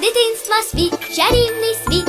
Дитинства світ, чарівний світ,